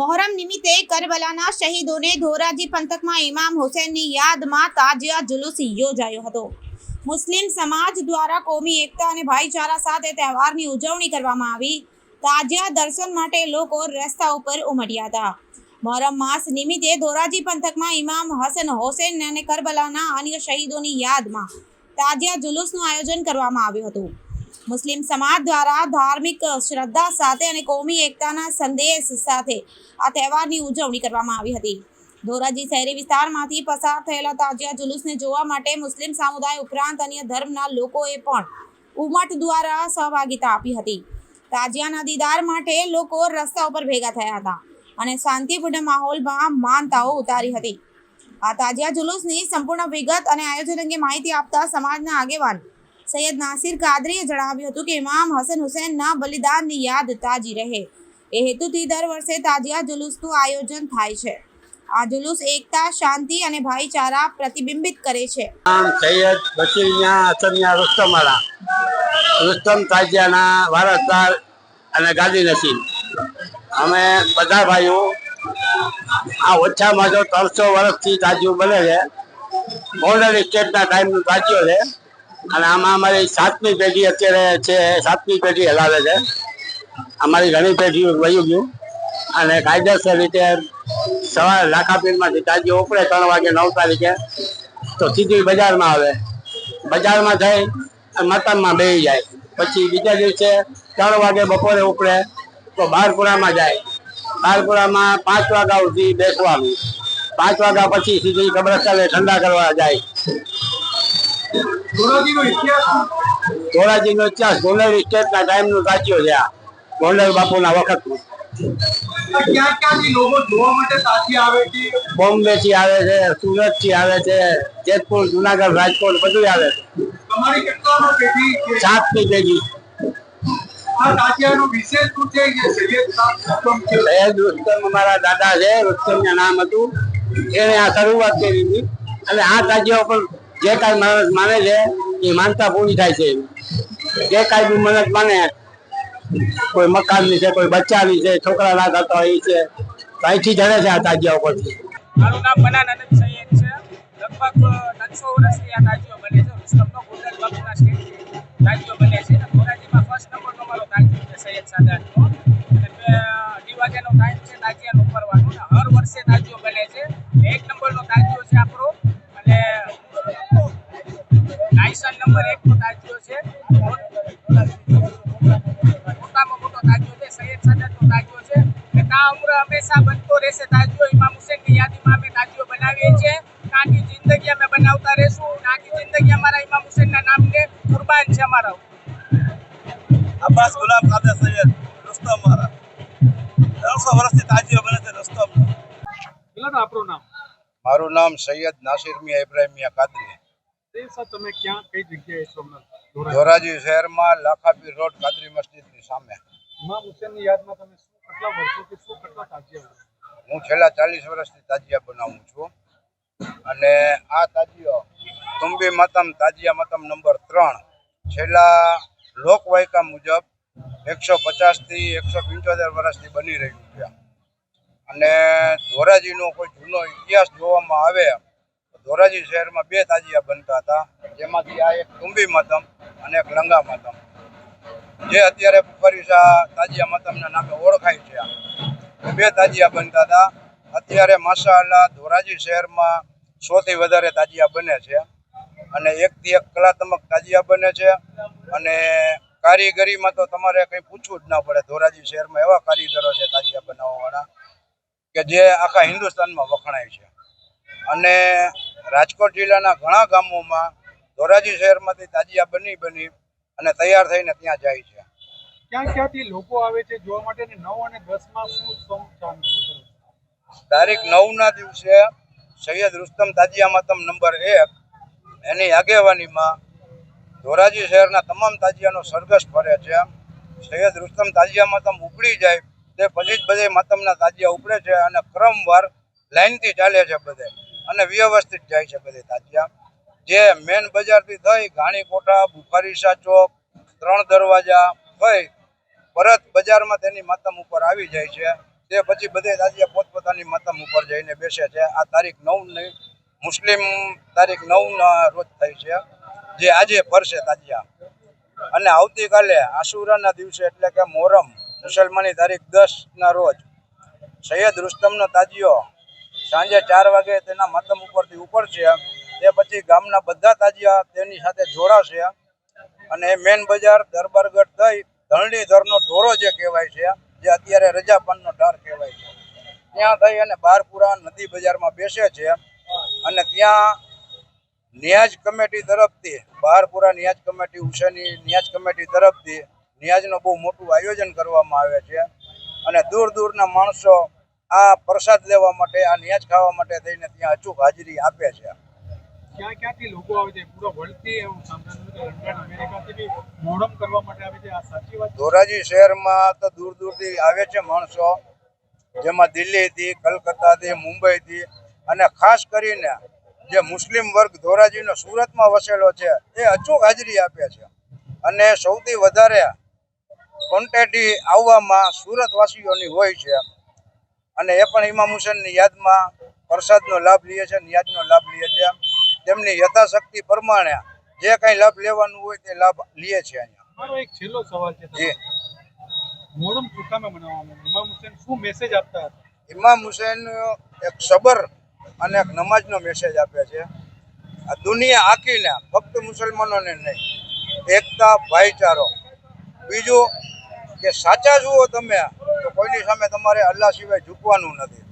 મોહરમ નિમિત્તે કરબલાના શહીદોને ધોરાજી પંથકમાં ઇમામ હુસેનની યાદમાં તાજિયા જુલુસ યોજાયો હતો. મુસ્લિમ સમાજ દ્વારા કોમી એકતા અને ભાઈચારા સાથે તહેવારની ઉજવણી કરવામાં આવી. તાજિયા દર્શન માટે લોકો રસ્તા ઉપર ઉમટ્યા હતા. મોહરમ માસ નિમિત્તે ધોરાજી પંથકમાં ઇમામ હસન હોસેન અને કરબલાના અન્ય શહીદોની યાદમાં તાજિયા જુલુસનું આયોજન કરવામાં આવ્યું હતું. મુસ્લિમ સમાજ દ્વારા ધાર્મિક શ્રદ્ધા સાથે અને કોમી એકતાના સંદેશ સાથે આ તહેવારની ઉજવણી કરવામાં આવી હતી. ધોરાજી શહેરી વિસ્તારમાંથી પસાર થયેલા તાજિયા જુલુસને જોવા માટે મુસ્લિમ સમુદાય ઉપરાંત અન્ય ધર્મના લોકોએ પણ ઉમટ દ્વારા સહભાગિતા આપી હતી. તાજિયાના દીદાર માટે લોકો રસ્તા ઉપર ભેગા થયા હતા અને શાંતિપૂર્ણ માહોલમાં માનતાઓ ઉતારી હતી. આ તાજિયા જુલુસની સંપૂર્ણ વિગત અને આયોજન અંગે માહિતી આપતા સમાજના આગેવાન સૈયદ નાસિર કાદરીએ જણાવ્યું હતું કે ઇમામ હસન હુસેનના બલિદાનની યાદ તાજી રહે. એ હેતુથી દર વર્ષે તાજિયા જુલુસનું આયોજન થાય છે. આ જુલુસ એકતા, શાંતિ અને ભાઈચારા પ્રતિબિંબિત કરે છે. આમ સૈયદ બશીરિયા હસનિયા રુસ્તમવાળા, રુસ્તમ તાજિયાના વારસદાર અને ગાદી નસીબ. અમે બધા ભાઈઓ આ ઓછામાં જો ત્રણસો વર્ષથી તાજિયું બને છે. બોર્ડર સ્ટેટના ટાઈમનું તાજિયો છે. અને આમાં અમારી સાતમી પેઢી અત્યારે છે, સાતમી પેઢી હલાવે છે. અમારી ઘણી પેઢીઓ વયું ગયું. અને કાયદેસર રીતે સવારે લાખાપીરમાંથી તાજીઓ ઉપડે ત્રણ વાગે નવ તારીખે તો સીધી બજારમાં આવે. બજારમાં અને મતમમાં બેસી જાય. પછી બીજા દિવસે ત્રણ વાગે બપોરે ઉપડે તો બારપુરામાં જાય. બારપુરામાં પાંચ વાગ્યા સુધી બેસવાનું. પાંચ વાગ્યા પછી સીધી કબ્રસ્તાને ઠંડા કરવા જાય. ધોરાજીનો ઇતિહાસ? ગોંડલ સ્ટેટના ટાઈમનું તાજ્યો છે આ. ગોંડલ બાપુના વખતનું બોમ્બે થી આવે છે સુરતથી આવે છે જેતપુર જુનાગઢ રાજકોટ બધું આવે છે. સાતની પેઢી અમારા દાદા છે રુસ્તમ નામ હતું. એને આ શરૂઆત કરી હતી. અને આ તાજિયા ઉપર જે કાંઈ માણસ માને છે, એ માનતા પૂરી થાય છે. જે કાંઈ બી મન્નત માને, કોઈ મકાનની છે, કોઈ બચ્ચાની છે, છોકરા ના થતા હોય છે અહીંથી જડે છે આ તાજિયા ઉપરથી. મારું નામ મનાન અનંત સૈયદ છે. લગભગ ત્રણસો વર્ષથી આ તાજિયો બને છે. રુસ્તમનો ગોંડલ બાપુના સ્ટેટથી તાજિયો બને છે. ધોરાજીમાં ફર્સ્ટ નંબરનો મારો તાજિયો છે સૈયદ સાદાતનો નામ સૈયદ નાસિર મિયા ઇબ્રાહિમ મિયા કાદરી. તમે ક્યાં કઈ જગ્યાએ છો ધોરાજી? શહેરમાં લાખાપીર રોડ કાદરી મસ્જિદની સામે. ઇમામ હુસેનની યાદમાં તમે શું કેટલા વર્ષોથી શું કેટલા તાજિયા હું છેલ્લા ચાલીસ વર્ષથી તાજિયા બનાવું છું. અને આ તાજિયો તુંબી મતમ તાજિયા મતમ નંબર ત્રણ છેલ્લા લોકવાયકા મુજબ એકસો પચાસથી એકસો પંચોતેર વર્ષથી બની રહ્યું છે. અને ધોરાજીનો કોઈ જૂનો ઇતિહાસ જોવામાં આવે, તો ધોરાજી શહેરમાં બે તાજિયા બનતા હતા. જેમાંથી આ એક તુંબી મતમ અને એક લંગા મતમ જે અત્યારે ફરીસા તાજિયા મતમના નામે ઓળખાય છે આ બે તાજિયા બનતા હતા. અત્યારે માશાઅલ્લાહ ધોરાજી શહેરમાં સૌથી વધારે તાજિયા બને છે. અને એકથી એક કલાત્મક તાજિયા બને છે. અને કારીગરીમાં તો તમારે કંઈ પૂછવું જ ના પડે. ધોરાજી શહેરમાં એવા કારીગરો છે તાજિયા બનાવવાવાળા. કે જે આખા હિન્દુસ્તાનમાં વખણાય છે. અને રાજકોટ જિલ્લાના ઘણા ગામોમાં ધોરાજી શહેરમાંથી તાજિયા બની બની અને તૈયાર થઈને ત્યાં જાય છે. ક્યાં ક્યાંથી લોકો આવે છે જોવા માટે નવ અને દસમાં શું? તારીખ નવના દિવસે સૈયદ રુસ્તમ તાજિયા માતમ નંબર એક એની આગેવાનીમાં ધોરાજી શહેરના તમામ તાજિયાનો સરઘસ ફરે છે. સૈયદ રુસ્તમ તાજિયા માતમ ઉપડી જાય તે પછી જ બધે માતમના તાજિયા ઉપડે છે અને ક્રમવાર લાઇનથી ચાલે છે બધે અને વ્યવસ્થિત જાય છે બધે તાજિયા. જે મેન બજારથી થઈ, ઘાણી કોઠા બુખારીસા ચોક ત્રણ દરવાજા થઈ પરત બજારમાં તેની માતમ ઉપર આવી જાય છે. તે પછી બધે તાજિયા પોતપોતાની માતમ ઉપર જઈને બેસે છે. આ તારીખ નવ નહીં મુસ્લિમ તારીખ નવના રોજ થઈ છે, જે આજે ફરશે તાજિયા. અને આવતીકાલે આશુરાના દિવસે એટલે કે મોહરમ મુસલમાની તારીખ દસ ના રોજ સૈયદ રુસ્તમનો તાજિયો સાંજે ચાર વાગે તેના મતમ ઉપરથી ઉપર છે. તે પછી ગામના બધા તાજિયા તેની સાથે જોડાશે. અને મેન બજાર દરબારગઢ થઈ ધરણીધરનો ઢોરો જે કહેવાય છે, જે અત્યારે રજાપનનો ઢાર કહેવાય છે. ત્યાં થઈ અને બારપુરા નદી બજારમાં બેસે છે. અને ત્યાં નિયાજ કમિટી તરફથી બહારપુરા નિયાજ કમિટી ઉશેની નિયાજ કમિટી તરફથી નિયાજનું બહુ મોટું આયોજન કરવામાં આવે છે. અને દૂર દૂરના માણસો આ પ્રસાદ લેવા માટે આ નિયાજ ખાવા માટે થઈને ત્યાં અચૂક હાજરી આપે છે. ક્યાં ક્યાંથી લોકો આવે છે? પૂરો વર્લ્ડથી એવું સાંભળ્યું છે કે લંડન અમેરિકાથી બી મોહરમ કરવા માટે આવે છે. આ સાચી વાત ધોરાજી શહેરમાં તો દૂર દૂરથી આવે છે માણસો. જેમાં દિલ્હીથી કલકત્તાથી મુંબઈથી અને ખાસ કરીને જે મુસ્લિમ વર્ગ ધોરાજીનો સુરતમાં વસેલો છે એ અચૂક હાજરી આપે છે. અને સૌથી વધારે ક્વોન્ટિટી આવવામાં સુરતવાસીઓની હોય છે. અને એ પણ ઇમામ હુસેનની યાદમાં પ્રસાદનો લાભ લે છે યાદનો લાભ લે છે. તેમની યથાશક્તિ પ્રમાણે જે કંઈ લાભ લેવાનું હોય તે લાભ લે છે અહીંયા. મારો એક છેલ્લો સવાલ છે જી. મોહરમ શું મનાવવામાં ઇમામ હુસેન શું મેસેજ આપતા હતા? ઇમામ હુસેન એક સબર અને એક નમાજનો મેસેજ આપે છે. આ દુનિયા આખીને ફક્ત મુસલમાનોને નહીં એકતા ભાઈચારો. બીજું કે સાચા જુઓ તમે, તો કોઈની સામે તમારે અલ્લાહ સિવાય ઝૂકવાનું નથી.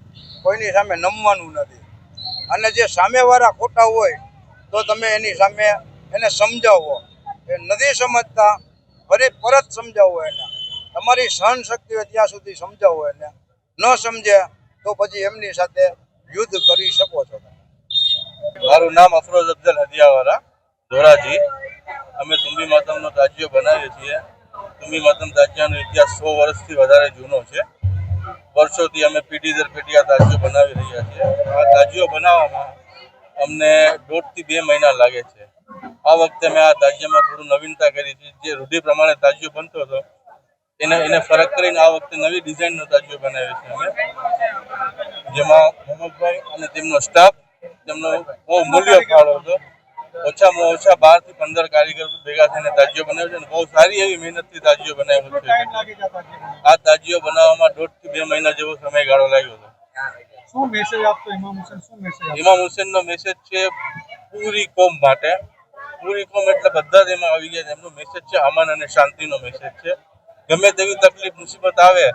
કોઈની સામે નમવાનું નથી. અને જે સામેવાળા ખોટા હોય, તો તમે એની સામે એને સમજાવો. એ નથી સમજતા, ફરી પરત સમજાવો એને. તમારી સહન શક્તિ હોય ત્યાં સુધી સમજાવો એને. ન સમજે, તો પછી એમની સાથે યુદ્ધ કરી શકો છો મારું નામ અફરોઝ અફઝલ હદિયાવાળા, ધોરાજી. અમે તુંબી માતમનો તાજિયો બનાવીએ છીએ. તુંબી માતમ તાજિયાનો ઇતિહાસ સો વર્ષથી વધારે જૂનો છે. વર્ષોથી અમે પેઢી દર પેઢી આ તાજિયો બનાવી રહ્યા છીએ. આ તાજિયો બનાવવામાં અમને દોઢથી બે મહિના લાગે છે. આ વખતે મેં આ તાજિયામાં થોડું નવીનતા કરી છે. જે રૂઢિ પ્રમાણે તાજિયો બનતો હતો, એને એને ફરક કરીને આ વખતે નવી ડિઝાઇનનો તાજિયો બનાવ્યો છે અમે. જેમાં મોહમ્મદભાઈ અને તેમનો સ્ટાફ તેમનો બહુ મૂલ્ય ફાળો હતો. ઓછામાં ઓછા બારથી પંદર કારીગર ભેગા થઈને તાજીઓ બનાવ્યો છે અને બહુ સારી એવી મહેનતથી તાજીઓ બનાવ્યો છે. આ તાજીઓ બનાવવામાં દોઢથી બે મહિના જેવો સમયગાળો લાગ્યો હતો. ઇમામ હુસેન? નો મેસેજ છે પૂરી કોમ માટે. પૂરી કોમ એટલે બધા જ એમાં આવી ગયા છે. એમનો મેસેજ છે અમન અને શાંતિનો મેસેજ છે. ગમે તેવી તકલીફ મુસીબત આવે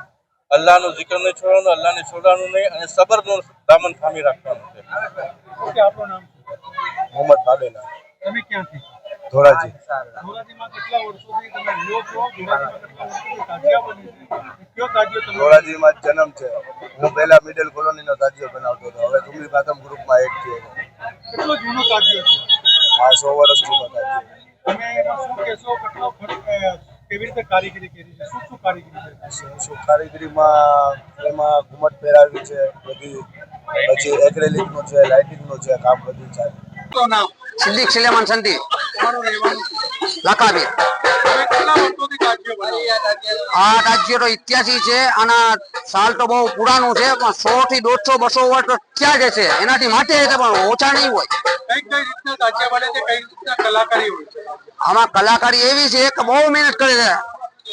અલ્લાહનો જિકર નહીં છોડવાનું અલ્લાહને છોડવાનું નહીં અને સબરનો દામન થામી રાખવાનું છે. આપણું નામ શું? મોહમ્મદ બાબેલા તમે ક્યાંથી? ધોરાજી ધોરાજીમાં કેટલા વર્ષોથી તમે રહ્યો છો? ધોરાજીમાં કેટલા વર્ષોથી તાજિયા બને છે? કયો તાજિયો તમે ધોરાજીમાં જન્મ છે. હું પહેલા મિડલ કોલોનીનો તાજીઓ બનાવતો હતો. હવે તુમ્બી પ્રાથમ ગ્રુપમાં એક થયો કેટલો જૂનો તાજિયો છે? આ સો વર્ષ જૂનો તાજીઓ તમે એમાં શું કહેશો? કેટલો ફરક કેવી રીતે કારીગરી કરી છે? શું શું કારીગરી છે? શું શું કારીગરીમાં એમાં ઘુમટ પહેરાવી છે બધી પછી એક્રેલિકનું છે લાઇટિંગનું છે કામ બધું ચાલે. સિદ્દીક સુલેમાન તાજિયો બનાવો આ રાજ્ય તો ઇત્યાસી છે અને સાલ તો બહુ પુરાણું છે પણ સો થી દોઢસો બસો વર્ષ તો ત્યાં જ એનાથી માટે છે પણ ઓછા નહીં હોય આમાં કલાકારી એવી છે કે બહુ મહેનત કરે છે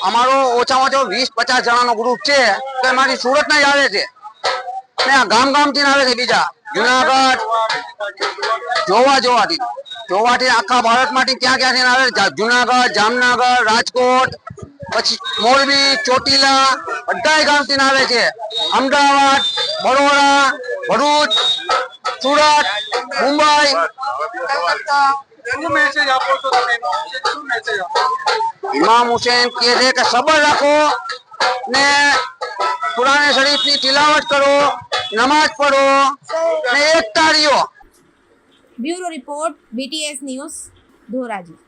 અમારો ઓછામાં ઓછો વીસ પચાસ જણાનો ગ્રુપ છે તો એમાંથી સુરતના જ આવે છે ને આ ગામ ગામથી આવે છે બીજા જુનાગઢ. જોવા, જોવાથી. જોવાથી આખા ભારતમાંથી ક્યાં ક્યાંથી આવે? જુનાગઢ, જામનગર, રાજકોટ, પછી મોરબી, ચોટીલા બધા ગામથી આવે છે. અમદાવાદ, બરોડા, ભરૂચ, સુરત, મુંબઈ. ઇમામ હુસેન કહે છે કે, સબર રાખો ને કુરાન શરીફની તિલાવટ કરો. નમાજ પઢો ને એકતા રહ્યો bureau report BTS news Dhoraji.